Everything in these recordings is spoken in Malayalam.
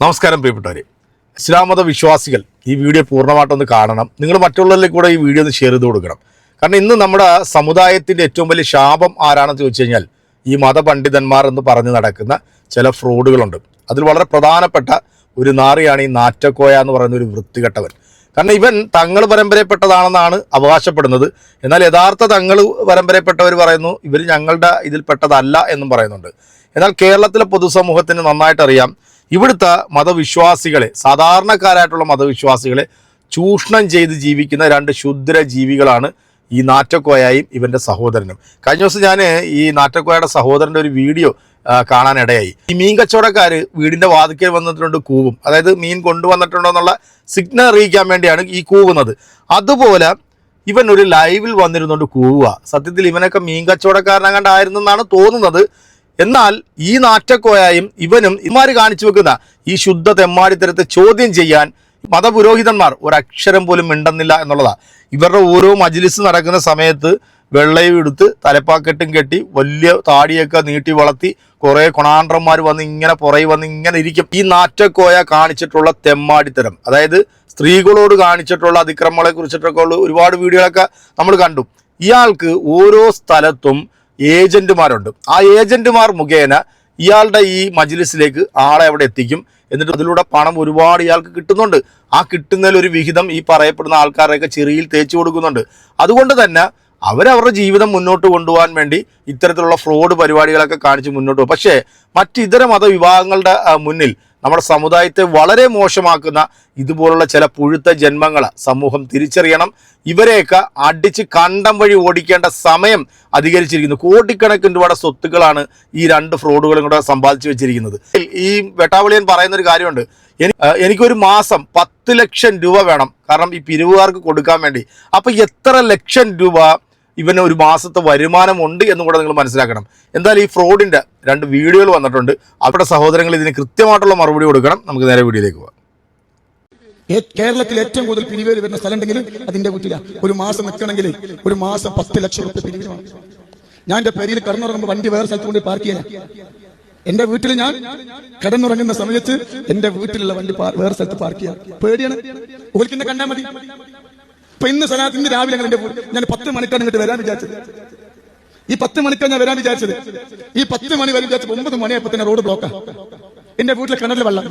നമസ്കാരം പ്രിയപ്പെട്ടവരെ. ഇസ്ലാമത വിശ്വാസികൾ ഈ വീഡിയോ പൂർണമായിട്ടൊന്ന് കാണണം. നിങ്ങൾ മറ്റുള്ളവരിലേക്ക് കൂടെ ഈ വീഡിയോ ഒന്ന് ഷെയർ ചെയ്ത് കൊടുക്കണം. കാരണം ഇന്ന് നമ്മുടെ സമുദായത്തിന്റെ ഏറ്റവും വലിയ ശാപം ആരാണെന്ന് ചോദിച്ചു കഴിഞ്ഞാൽ ഈ മതപണ്ഡിതന്മാർ എന്ന് പറഞ്ഞ് നടക്കുന്ന ചില ഫ്രോഡുകളുണ്ട്. അതിൽ വളരെ പ്രധാനപ്പെട്ട ഒരു നാറിയാണ് ഈ നാറ്റക്കോയ എന്ന് പറയുന്ന ഒരു വൃത്തികെട്ടവൻ. കാരണം ഇവൻ തങ്ങൾ പരമ്പരപ്പെട്ടതാണെന്നാണ് അവകാശപ്പെടുന്നത്. എന്നാൽ യഥാർത്ഥ തങ്ങൾ പരമ്പരപ്പെട്ടവർ പറയുന്നു ഇവർ ഞങ്ങളുടെ ഇതിൽപ്പെട്ടതല്ല എന്നും പറയുന്നുണ്ട്. എന്നാൽ കേരളത്തിലെ പൊതുസമൂഹത്തിന് നന്നായിട്ട് അറിയാം ഇവിടുത്തെ മതവിശ്വാസികളെ സാധാരണക്കാരായിട്ടുള്ള മതവിശ്വാസികളെ ചൂഷണം ചെയ്ത് ജീവിക്കുന്ന രണ്ട് ശുദ്ര ജീവികളാണ് ഈ നാറ്റക്കോയായും ഇവന്റെ സഹോദരനും. കഴിഞ്ഞ ദിവസം ഞാൻ ഈ നാറ്റക്കോയയുടെ സഹോദരന്റെ ഒരു വീഡിയോ കാണാനിടയായി. ഈ മീൻ കച്ചവടക്കാർ വീടിന്റെ വാതിക്കൽ വന്നിട്ടുണ്ട് കൂവും. അതായത് മീൻ കൊണ്ടുവന്നിട്ടുണ്ടോ എന്നുള്ള സിഗ്നൽ അറിയിക്കാൻ വേണ്ടിയാണ് ഈ കൂവുന്നത്. അതുപോലെ ഇവൻ ഒരു ലൈവിൽ വന്നിരുന്നുകൊണ്ട് കൂവുക. സത്യത്തിൽ ഇവനൊക്കെ മീൻ എന്നാണ് തോന്നുന്നത്. എന്നാൽ ഈ നാറ്റക്കോയായും ഇവനും ഇമാര് കാണിച്ചു വെക്കുന്ന ഈ ശുദ്ധ തെമ്മാടിത്തരത്തെ ചോദ്യം ചെയ്യാൻ മതപുരോഹിതന്മാർ ഒരക്ഷരം പോലും മിണ്ടുന്നില്ല എന്നുള്ളതാ. ഇവരുടെ ഓരോ മജ്ലിസ് നടക്കുന്ന സമയത്ത് വെള്ളയും എടുത്ത് തലപ്പാക്കെട്ടും കെട്ടി വലിയ താടിയൊക്കെ നീട്ടി വളർത്തി കുറേ കൊണാണ്ട്രന്മാർ വന്ന് ഇങ്ങനെ പുറകെ വന്ന് ഇങ്ങനെ ഇരിക്കും. ഈ നാറ്റക്കോയ കാണിച്ചിട്ടുള്ള തെമ്മാടിത്തരം അതായത് സ്ത്രീകളോട് കാണിച്ചിട്ടുള്ള അതിക്രമങ്ങളെ കുറിച്ചിട്ടൊക്കെ ഉള്ള ഒരുപാട് വീഡിയോകളൊക്കെ നമ്മൾ കണ്ടു. ഇയാൾക്ക് ഓരോ സ്ഥലത്തും ഏജന്റുമാരുണ്ട്. ആ ഏജന്റുമാർ മുഖേന ഇയാളുടെ ഈ മജ്ലിസിലേക്ക് ആളെ അവിടെ എത്തിക്കും. എന്നിട്ട് അതിലൂടെ പണം ഒരുപാട് ഇയാൾക്ക് കിട്ടുന്നുണ്ട്. ആ കിട്ടുന്നതിൽ ഒരു വിഹിതം ഈ പറയപ്പെടുന്ന ആൾക്കാരെയൊക്കെ ചെറിയിൽ തേച്ചു കൊടുക്കുന്നുണ്ട്. അതുകൊണ്ട് തന്നെ അവരവരുടെ ജീവിതം മുന്നോട്ട് കൊണ്ടുപോകാൻ വേണ്ടി ഇത്തരത്തിലുള്ള ഫ്രോഡ് പരിപാടികളൊക്കെ കാണിച്ച് മുന്നോട്ട് പോകും. പക്ഷേ മറ്റിതര മതവിഭാഗങ്ങളുടെ ആ, മുന്നിൽ നമ്മുടെ സമുദായത്തെ വളരെ മോശമാക്കുന്ന ഇതുപോലുള്ള ചില പുഴുത്ത ജന്മങ്ങൾ സമൂഹം തിരിച്ചറിയണം. ഇവരെയൊക്കെ അടിച്ച് കണ്ടം വഴി ഓടിക്കേണ്ട സമയം അധികരിച്ചിരിക്കുന്നു. കോടിക്കണക്കിന് രൂപയുടെ സ്വത്തുക്കളാണ് ഈ രണ്ട് ഫ്രോഡുകളും കൂടെ സമ്പാദിച്ചു വെച്ചിരിക്കുന്നത്. ഈ വെട്ടാവളിയൻ പറയുന്ന ഒരു കാര്യമുണ്ട് എനിക്കൊരു മാസം പത്ത് ലക്ഷം രൂപ വേണം. കാരണം ഈ പിരിവുകാർക്ക് കൊടുക്കാൻ വേണ്ടി. അപ്പൊ എത്ര ലക്ഷം രൂപ ഇവന് ഒരു മാസത്തെ വരുമാനമുണ്ട് എന്നും കൂടെ നിങ്ങൾ മനസ്സിലാക്കണം. എന്തായാലും ഈ ഫ്രോഡിന്റെ രണ്ട് വീഡിയോകൾ വന്നിട്ടുണ്ട്. അവരുടെ സഹോദരങ്ങൾ ഇതിന് കൃത്യമായിട്ടുള്ള മറുപടി കൊടുക്കണം. നമുക്ക് നേരെ വീഡിയോയിലേക്ക് പോകാം. കേരളത്തിൽ ഏറ്റവും കൂടുതൽ പിരിവേര് വരുന്ന സ്ഥലം ഉണ്ടെങ്കിൽ അതിന്റെ വീട്ടില. ഒരു മാസം നിൽക്കണമെങ്കിൽ ഒരു മാസം പത്ത് ലക്ഷം റുപ്യ പിരിവാണ് വേണം. ഞാൻ എന്റെ പേരിൽ കടന്നുറങ്ങുമ്പോൾ വണ്ടി വേറെ സ്ഥലത്ത് കൊണ്ട് പാർക്ക് ചെയ്യാൻ എന്റെ വീട്ടിൽ ഞാൻ കിടന്നുറങ്ങുന്ന സമയത്ത് എന്റെ വീട്ടിലുള്ള വണ്ടി വേറെ സ്ഥലത്ത് പാർക്ക് ചെയ്യാം. പേടിയാണ്. കണ്ടാൽ മതി. ഇപ്പൊ ഇന്ന് സ്ഥലത്ത് ഇന്ന് രാവിലെ ഞങ്ങൾ ഞാൻ പത്ത് മണിക്കാണ് ഇങ്ങോട്ട് വരാൻ വിചാരിച്ചത്. ഈ പത്ത് മണിക്കാണ് ഞാൻ വരാൻ വിചാരിച്ചത്. ഈ പത്ത് മണി വരെ വിചാരിച്ചത് ഒമ്പത് മണിയായപ്പോ തന്നെ റോഡ് ബ്ലോക്കാ എന്റെ വീട്ടിലെ കിണറിൽ വെള്ളം.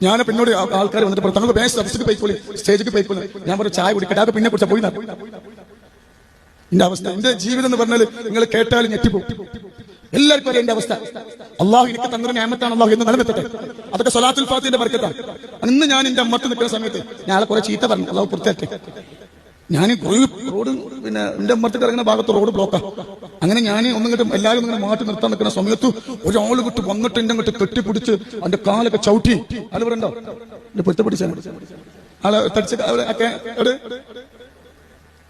ഞാൻ പിന്നോട് ആൾക്കാർ വന്നിട്ട് തങ്ങൾ വേഗം സദസ്സിക്ക് പോയിക്കോളി സ്റ്റേജിക്ക് പോയിക്കോളി. ഞാൻ പറഞ്ഞു ചായ കുടിക്കട്ടെ അത് പിന്നെ കുറിച്ച പോയി. എന്റെ അവസ്ഥ എന്റെ ജീവിതം എന്ന് പറഞ്ഞാൽ നിങ്ങൾ കേട്ടാൽ ഞെട്ടിപ്പോകും എല്ലാവർക്കും അറിയാം എന്റെ അവസ്ഥ. അള്ളാഹു എനിക്ക് തന്നൊരു ഞാമത്താണ് അള്ളാഹു എന്ന് നിലനിർത്തട്ടെ. അതൊക്കെ സൊലാത്തുൽ ഫാത്തിന്റെ ബർക്കത്താണ്. ഇന്ന് ഞാൻ എന്റെ അമ്മത്ത് നിൽക്കുന്ന സമയത്ത് ഞാൻ കുറെ ചീത്ത പറഞ്ഞു. അള്ളാഹു പുറത്തേക്ക് ഞാൻ റോഡ് പിന്നെ എന്റെ അമ്മത്തേക്ക് ഇറങ്ങുന്ന ഭാഗത്ത് റോഡ് ബ്ലോക്കാ അങ്ങനെ ഞാൻ ഒന്നിങ്ങോട്ട് എല്ലാവരും ഇങ്ങനെ മാറ്റി നിർത്താൻ നിൽക്കുന്ന സമയത്ത് ഒരാൾ വിട്ട് വന്നിട്ട് എന്റെ അങ്ങോട്ട് കെട്ടിപ്പിടിച്ച് അന്റെ കാലൊക്കെ ചവിട്ടി. അത് പറയണ്ടോ എന്റെ പൊരുത്ത പിടിച്ചാണ് ആളെ തടിച്ച് അവിടെ എവിടെ?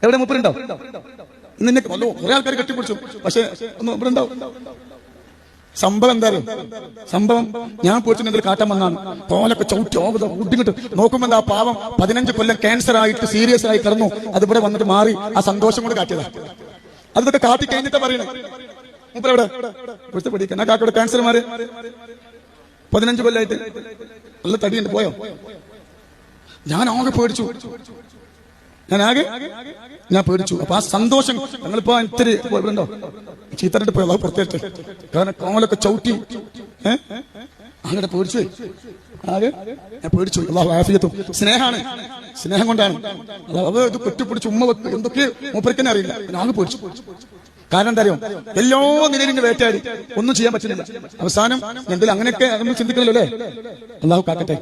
എവിടെ മുപ്പരുണ്ടോ? ഇന്ന് എന്നെ വല്ലോ കുറെ ആൾക്കാർ കെട്ടിപ്പിടിച്ചു. പക്ഷെ ഇവിടെ ഉണ്ടാവും. സംഭവം എന്തായാലും സംഭവം ഞാൻ പോയിട്ടുണ്ടെങ്കിൽ കാട്ടം വന്നാണ്. കോലൊക്കെ ചവിട്ടി ഓവത കുട്ടിങ്ങിട്ട് നോക്കുമ്പോ എന്താ പാവം പതിനഞ്ച് കൊല്ലം ക്യാൻസർ ആയിട്ട് സീരിയസ് ആയി കിടന്നു. അത് ഇവിടെ വന്നിട്ട് മാറി ആ സന്തോഷം കൊണ്ട് കാട്ടിയതാ. അതൊക്കെ കാട്ടി കഴിഞ്ഞിട്ട് പറയണേ. മൂപ്പരെവിടെ ഇവിടുത്തെ പിടിക്കുന്ന കാക്കയുടെ ക്യാൻസർ മാറി പതിനഞ്ച് കൊല്ലായിട്ട്. നല്ല തടിയുണ്ട് പോയോ? ഞാൻ ആകെ പേടിച്ചു. ഞാൻ ആകെ ഞാൻ പേടിച്ചു. അപ്പൊ ആ സന്തോഷം ഞങ്ങളിപ്പോ ഇത്തിരി ഉണ്ടോ? ചീത്തരട്ട് പോയി പുറത്തേറ്റ് കാരണം കോമലൊക്കെ ചവിട്ടി. അങ്ങനെ പേടിച്ചു. ആകെ ഞാൻ പേടിച്ചു. അള്ളാഹു ആഫിയത്തും. സ്നേഹാണ്. സ്നേഹം കൊണ്ടാണ്. അത് ഇത് ഉമ്മ വെക്ക്. എന്തൊക്കെ മൂപ്പരിക്കന്നെ അറിയില്ല. ആകെ പേടിച്ചു. കാരണം എന്താ അറിയോ? എല്ലാ നിലയിലും വേട്ടയാടി. ഒന്നും ചെയ്യാൻ പറ്റുന്നില്ല. അവസാനം എന്തെങ്കിലും അങ്ങനെയൊക്കെ നമ്മൾ ചിന്തിക്കണല്ലോ അല്ലേ? അള്ളാഹു കാക്കട്ടെ.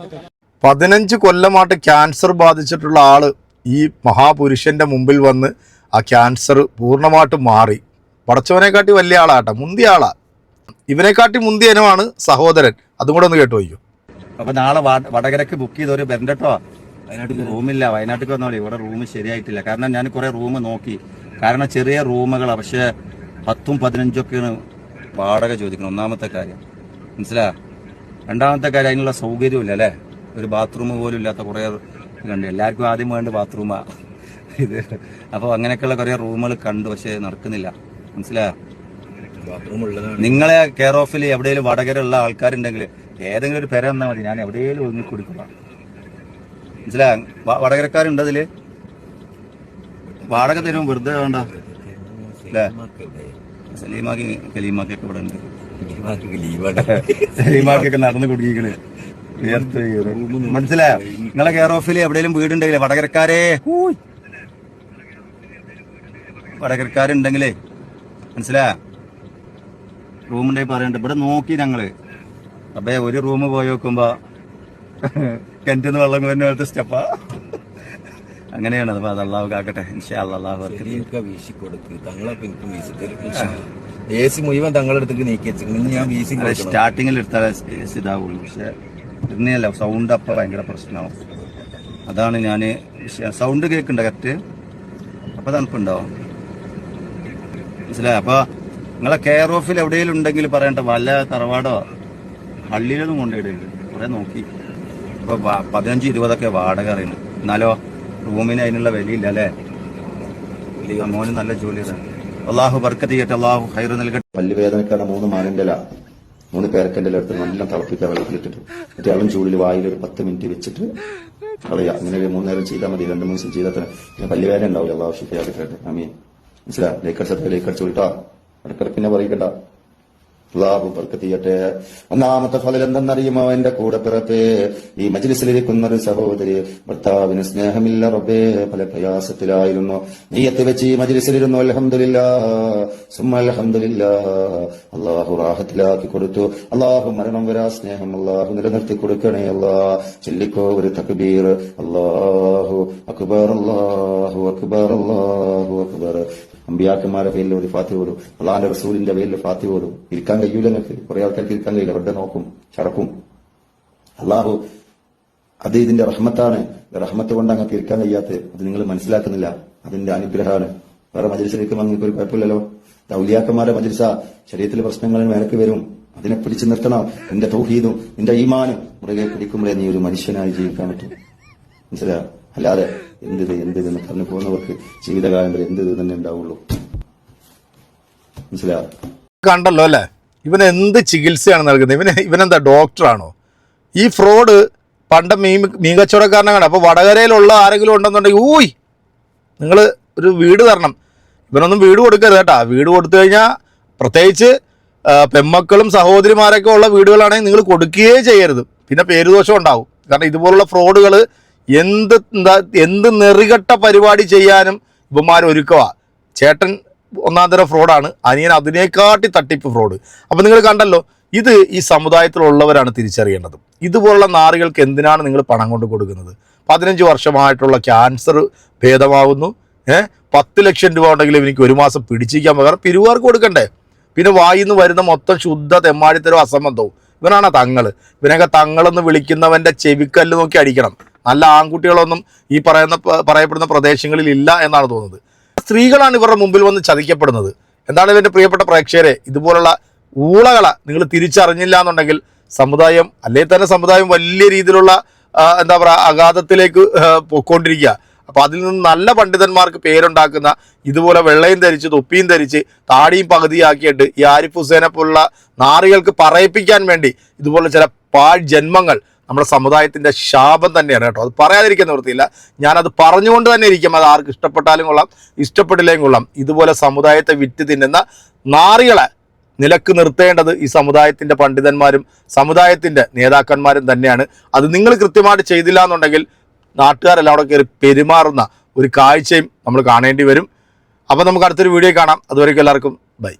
പതിനഞ്ച് കൊല്ലമായിട്ട് ക്യാൻസർ ബാധിച്ചിട്ടുള്ള ആൾ ഈ മഹാപുരുഷന്റെ മുമ്പിൽ വന്ന് ആ ക്യാൻസർ പൂർണമായിട്ടും മാറി. പടച്ചവനെക്കാട്ടി വലിയ ആളാട്ടെ മുന്തിയ ആളാ. ഇവനെക്കാട്ടി മുന്തിയനുമാണ് സഹോദരൻ. അതും കൂടെ ഒന്ന് കേട്ടു വയ്ക്കോ അപ്പൊ നാളെ വടകരക്ക് ബുക്ക് ചെയ്ത ഒരു ബെൻഡട്ടോ വയനാട്ടിൽ റൂമില്ല വയനാട്ടിൽ വന്നോളി. ഇവിടെ റൂം ശരിയായിട്ടില്ല. കാരണം ഞാൻ കുറെ റൂം നോക്കി. കാരണം ചെറിയ റൂമുകളാ. പക്ഷെ പത്തും പതിനഞ്ചൊക്കെയാണ് വാടക ചോദിക്കണം ഒന്നാമത്തെ കാര്യം. മനസ്സിലാ? രണ്ടാമത്തെ കാര്യം അതിനുള്ള സൗകര്യമില്ല അല്ലേ? ഒരു ബാത്റൂം പോലും ഇല്ലാത്ത കുറെ കണ്ടു. എല്ലാവർക്കും ആദ്യം വേണ്ട ബാത്റൂമാ ഇത് അപ്പൊ അങ്ങനെയൊക്കെയുള്ള കുറേ റൂമുകൾ കണ്ടു പക്ഷെ നടക്കുന്നില്ല. മനസ്സിലായോ? നിങ്ങളെ കെയർ ഓഫിൽ എവിടെയെങ്കിലും വടകര ഉള്ള ആൾക്കാരുണ്ടെങ്കിൽ ഏതെങ്കിലും ഒരു പെര വന്നാൽ മതി. ഞാൻ എവിടെയെങ്കിലും ഒന്നി കൊടുക്കുക. മനസ്സിലായ? വടകരക്കാരുണ്ട് അതിൽ? വാടക തരും വെറുതെ വേണ്ട. അല്ലേ? സലീമാക്കി കലീമാക്കൊക്കെ ഇവിടെ ഉണ്ട്. സലീമാക്കൊക്കെ നടന്ന് കുടുങ്ങിക്കണ്. മനസ്സിലായോ? നിങ്ങളെ കെയർ ഓഫിൽ എവിടെയെങ്കിലും വീടുണ്ടെങ്കിലേ വടകരക്കാരെ. വടകരക്കാരുണ്ടെങ്കിലേ മനസ്സിലായോ? റൂമുണ്ടെങ്കിൽ പറയണ്ട ഇവിടെ നോക്കി ഞങ്ങൾ. അപ്പേ ഒരു റൂം പോയി നോക്കുമ്പോ കിണറ്റിന്ന് വെള്ളം വരുന്ന സ്റ്റെപ്പാ. അങ്ങനെയാണ് അപ്പൊ അത് അള്ളാഹു കാക്കട്ടെ. എ സി മുഴുവൻ തങ്ങളുടെ അടുത്തേക്ക് നീക്കി വെച്ചു എടുത്താൽ ഞാൻ വീശി. സ്റ്റാർട്ടിങ്ങിൽ എടുത്താൽ ഇതാവുള്ളൂ. പക്ഷെ ഇന്നല്ല സൗണ്ട് അപ്പൊ ഭയങ്കര പ്രശ്നമാവും അതാണ് ഞാൻ സൗണ്ട് കേൾക്കുന്നുണ്ട് കറക്റ്റ്? അപ്പൊ തണുപ്പുണ്ടാവും. മനസ്സിലായി? അപ്പൊ നിങ്ങളെ കെയർ ഓഫിൽ എവിടെയെങ്കിലും ഉണ്ടെങ്കിൽ പറയണ്ട വല്ല തറവാടോ? പള്ളിയിലൊന്നും കൊണ്ടുപോയിടരുത്. കുറെ നോക്കി. ഇപ്പോൾ പതിനഞ്ച് ഇരുപതൊക്കെ വാടക അറിയുന്നു എന്നാലോ റൂമിന് അതിനുള്ള വിലയില്ല അല്ലേ? മോന് നല്ല ജോലി അള്ളാഹു ബർക്കത്ത് ചെയ്യട്ടെ അള്ളാഹു ഹൈറ് നൽകട്ടെ. പല്ലുവേദനക്കാണ് മൂന്ന് മാനിന്റെ ഇല മൂന്ന് പേരക്കന്റെ അടുത്ത് നല്ല തിളപ്പിക്കുക വെള്ളത്തിലിട്ടിട്ട് മറ്റേ ഇളം ചൂടിൽ വായിൽ ഒരു പത്ത് മിനിറ്റ് വെച്ചിട്ട് കളയുക അങ്ങനെ ഒരു മൂന്നേരം ചെയ്താൽ മതി രണ്ട് മൂന്ന് ദിവസം ചെയ്താൽ തന്നെ. പിന്നെ പല്ലുവേദന ഉണ്ടാവില്ല അള്ളാഹു ഷിഫയാക്കിട്ടെ അമീൻ മനസ്സിലാ? ലേക്കടിച്ചത് ലേക്കടിച്ചു വിട്ടാ ഇടക്കിടക്ക് പിന്നെ പറയിക്കണ്ട. അള്ളാഹു ബർക്കത്ത് ചെയ്യട്ടെ ഒന്നാമത്തെ ഫലം എന്തെന്നറിയുമോ എന്റെ കൂടെ പിറപ്പേ. ഈ മജ്ലിസിലിരിക്കുന്ന ഒരു സഹോദരി ഭർത്താവിന് സ്നേഹമില്ല റബ്ബേ പല പ്രയാസത്തിലായിരുന്നു. നീയത്ത് വെച്ച് ഈ മജ്ലിസിലിരുന്നു അലഹമില്ല സുമ അലഹമില്ല അള്ളാഹു റാഹത്തിലാക്കി കൊടുത്തു. അള്ളാഹു മരണം വരാ സ്നേഹം അള്ളാഹു നിലനിർത്തി കൊടുക്കണേ അല്ലാ. ചൊല്ലിക്കോ ഒരു തക്ബീർ. അള്ളാഹു അക്ബർ അള്ളാഹു അക്ബർ അള്ളാഹു അക്ബർ. അമ്പിയാക്കന്മാരുടെ പേരിൽ ഒരു ഫാത്തി ഓടും. അള്ളാന്റെ റസൂലിന്റെ പേരിൽ ഫാത്തി ഓടും. ഇരിക്കാൻ കഴിയൂല നിങ്ങൾക്ക് കുറെ ആൾക്കാർക്ക് ഇരിക്കാൻ കഴിയില്ല. വെറുതെ നോക്കും. ചടക്കും. അള്ളാഹു അത് ഇതിന്റെ റഹ്മത്താണ്. റഹ്മത്ത് കൊണ്ട് അങ്ങനെ ഇരിക്കാൻ കഴിയാത്തത്. അത് നിങ്ങൾ മനസ്സിലാക്കുന്നില്ല. അതിന്റെ അനുഗ്രഹമാണ്. വേറെ മജിലിസിലേക്ക് നിങ്ങൾക്ക് ഒരു കുഴപ്പമില്ലല്ലോ. ദൗലിയാക്കന്മാരുടെ മജലിസ. ശരീരത്തിലെ പ്രശ്നങ്ങൾ മേലക്ക് വരും. അതിനെ പിടിച്ചു നിർത്തണം. നിന്റെ തൗഹീദും നിന്റെ ഈമാനും മുറുകെ പിടിക്കുമ്പോഴേ നീ ഒരു മനുഷ്യനായി ജീവിക്കാൻ പറ്റും. മനസ്സിലായോ? അല്ലാതെ എന്ത് എന്ത് എന്ന് പറഞ്ഞു പോകുന്നവർക്ക് ജീവിതകാലം വരെ എന്ത് തന്നെ ഉണ്ടാവുള്ളൂ. മനസ്സിലായോ? കണ്ടല്ലോ അല്ലേ? ഇവൻ എന്ത് ചികിത്സയാണ് നൽകുന്നത്? ഇവന് ഇവനെന്താ ഡോക്ടറാണോ? ഈ ഫ്രോഡ് പണ്ട് മീൻ കച്ചവടക്കാരനെ കാണാം അപ്പോൾ വടകരയിലുള്ള ആരെങ്കിലും ഉണ്ടെന്നുണ്ടെങ്കിൽ ഊയ്! നിങ്ങൾ ഒരു വീട് തരണം. ഇവനൊന്നും വീട് കൊടുക്കരുത് കേട്ടാ. വീട് കൊടുത്തു കഴിഞ്ഞാൽ പ്രത്യേകിച്ച് പെമ്മക്കളും സഹോദരിമാരൊക്കെ ഉള്ള വീടുകളാണെങ്കിൽ നിങ്ങൾ കൊടുക്കുകയേ ചെയ്യരുത്. പിന്നെ പേരുദോഷം ഉണ്ടാവും. കാരണം ഇതുപോലുള്ള ഫ്രോഡുകൾ എന്ത് എന്താ നെറികെട്ട പരിപാടി ചെയ്യാനും ഇവന്മാർ ഒരുക്കുക ചേട്ടൻ ഒന്നാം തരം ഫ്രോഡാണ്. അനിയൻ അതിനേക്കാട്ടി തട്ടിപ്പ് ഫ്രോഡ്. അപ്പം നിങ്ങൾ കണ്ടല്ലോ ഇത് ഈ സമുദായത്തിലുള്ളവരാണ് തിരിച്ചറിയേണ്ടത്. ഇതുപോലുള്ള നാറികൾക്ക് എന്തിനാണ് നിങ്ങൾ പണം കൊണ്ട് കൊടുക്കുന്നത്? പതിനഞ്ച് വർഷമായിട്ടുള്ള ക്യാൻസർ ഭേദമാവുന്നു. ഏഹ് പത്ത് ലക്ഷം രൂപ ഉണ്ടെങ്കിൽ എനിക്ക് ഒരു മാസം പിടിച്ചിരിക്കാൻ പകരം പിരുവാർക്ക് കൊടുക്കണ്ടേ? പിന്നെ വായിൽ നിന്ന് വരുന്ന മൊത്തം ശുദ്ധ തെമ്മാടിത്തരവും അസംബന്ധവും. ഇവനാണ് തങ്ങൾ ഇവനൊക്കെ തങ്ങളെന്ന് വിളിക്കുന്നവന്റെ ചെവിക്കല്ല് നോക്കി അടിക്കണം. നല്ല ആൺകുട്ടികളൊന്നും ഈ പറയുന്ന പറയപ്പെടുന്ന പ്രദേശങ്ങളിൽ ഇല്ല എന്നാണ് തോന്നുന്നത്. സ്ത്രീകളാണ് ഇവരുടെ മുമ്പിൽ വന്ന് ചതിക്കപ്പെടുന്നത്. എന്താണ് എന്റെ പ്രിയപ്പെട്ട പ്രേക്ഷകരെ? ഇതുപോലുള്ള ഊളകളെ നിങ്ങൾ തിരിച്ചറിഞ്ഞില്ല എന്നുണ്ടെങ്കിൽ സമുദായം അല്ലെങ്കിൽ തന്നെ സമുദായം വലിയ രീതിയിലുള്ള എന്താ പറയുക അഗാധത്തിലേക്ക് ആ, പൊയ്ക്കൊണ്ടിരിക്കുക. അപ്പോൾ അതിൽ നിന്ന് നല്ല പണ്ഡിതന്മാർക്ക് പേരുണ്ടാക്കുന്ന ഇതുപോലെ വെള്ളയും ധരിച്ച് തൊപ്പിയും ധരിച്ച് താടിയും പകുതിയാക്കിയിട്ട് ഈ ആരിഫ് ഹുസൈനെ പോലുള്ള നാറികൾക്ക് പറയിപ്പിക്കാൻ വേണ്ടി ഇതുപോലെ ചില പാഴ് ജന്മങ്ങൾ നമ്മുടെ സമുദായത്തിന്റെ ശാപം തന്നെയാണ് കേട്ടോ. അത് പറയാതിരിക്കാൻ നിവൃത്തിയില്ല. ഞാനത് പറഞ്ഞുകൊണ്ട് തന്നെ ഇരിക്കും. അത് ആർക്ക് ഇഷ്ടപ്പെട്ടാലും കൊള്ളാം ഇഷ്ടപ്പെട്ടില്ലെങ്കിൽ കൊള്ളാം. ഇതുപോലെ സമുദായത്തെ വിറ്റ് തിന്നുന്ന നാറികളെ നിലയ്ക്ക് നിർത്തേണ്ടത് ഈ സമുദായത്തിന്റെ പണ്ഡിതന്മാരും സമുദായത്തിന്റെ നേതാക്കന്മാരും തന്നെയാണ്. അത് നിങ്ങൾ കൃത്യമായിട്ട് ചെയ്തില്ല എന്നുണ്ടെങ്കിൽ നാട്ടുകാരെല്ലാം അവിടെ കയറി പെരുമാറുന്ന ഒരു കാഴ്ചയും നമ്മൾ കാണേണ്ടി വരും. അപ്പോൾ നമുക്ക് അടുത്തൊരു വീഡിയോ കാണാം. അതുവരേക്കും എല്ലാവർക്കും ബൈ.